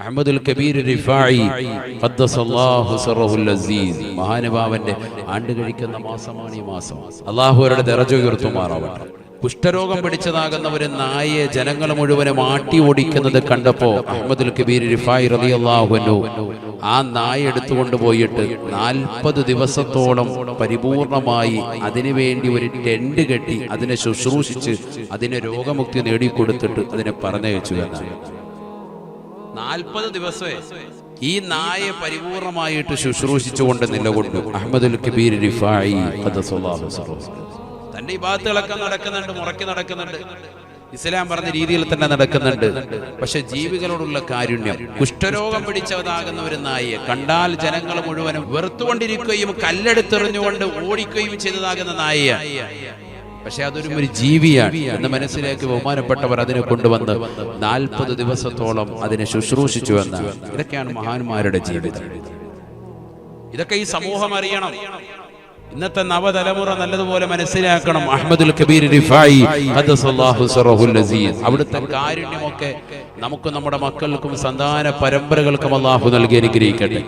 അഹമ്മദുൽ കബീർ റിഫായി മഹാനുഭാവന്റെ ആണ്ട് കഴിക്കുന്ന മാസമാണ് ഈ മാസം. അള്ളാഹു അവരുടെ ദറജ ഉയർത്തുമാറാവട്ടെ. കുഷ്ഠരോഗം പിടിച്ചതാകുന്ന ഒരു നായെ ജനങ്ങൾ മുഴുവനും ആട്ടി ഓടിക്കുന്നത് കണ്ടപ്പോ അഹമ്മദുൽ കബീർ റിഫായി റളിയല്ലാഹു ആ നായ എടുത്തുകൊണ്ട് പോയിട്ട് നാൽപ്പത് ദിവസത്തോളം പരിപൂർണമായി അതിനുവേണ്ടി ഒരു ടെന്റ് കെട്ടി അതിനെ ശുശ്രൂഷിച്ച് അതിനെ രോഗമുക്തി നേടിക്കൊടുത്തിട്ട് അതിനെ പറഞ്ഞയച്ചു എന്നാണ്. നാൽപ്പത് ദിവസമേ. ഈ നായെ പരിപൂർണമായിട്ട് ശുശ്രൂഷിച്ചുകൊണ്ട് നിലകൊണ്ടു. അഹമ്മദുൽ കബീർ റിഫായി ഖദ്ദസല്ലാഹു സിറഹു. തന്റെ ഈ ഭാഗത്തുകളൊക്കെ നടക്കുന്നുണ്ട് മുറക്കി നടക്കുന്നുണ്ട്. ഇസ്ലാം പറഞ്ഞ രീതിയിൽ തന്നെ നടക്കുന്നുണ്ട്. പക്ഷെ ജീവികളോടുള്ള കാരുണ്യം കുഷ്ഠരോഗം പിടിച്ചതാകുന്ന ഒരു നായെ കണ്ടാൽ ജനങ്ങൾ മുഴുവനും വെറുത്തുകൊണ്ടിരിക്കുകയും കല്ലെടുത്തെറിഞ്ഞുകൊണ്ട് ഓടിക്കുകയും ചെയ്തതാകുന്ന നായയാണ്. പക്ഷെ അതൊരു ഒരു ജീവിയാണ് എന്ന മനസ്സിലേക്ക് ബഹുമാനപ്പെട്ടവർ അതിനെ കൊണ്ടുവന്ന് നാൽപ്പത് ദിവസത്തോളം അതിനെ ശുശ്രൂഷിച്ചു എന്ന്. ഇതൊക്കെയാണ് മഹാന്മാരുടെ ജീവിതം. ഇതൊക്കെ ഈ സമൂഹം അറിയണം. ഇന്നത്തെ നവതലമുറ നല്ലതുപോലെ മനസ്സിലാക്കണം. അഹമ്മദുൽ കബീർ റിഫായി അവിടുത്തെ കാരുണ്യമൊക്കെ നമുക്ക് നമ്മുടെ മക്കൾക്കും സന്താന പരമ്പരകൾക്കും അള്ളാഹു നൽകി അനുഗ്രഹിക്കട്ടെ.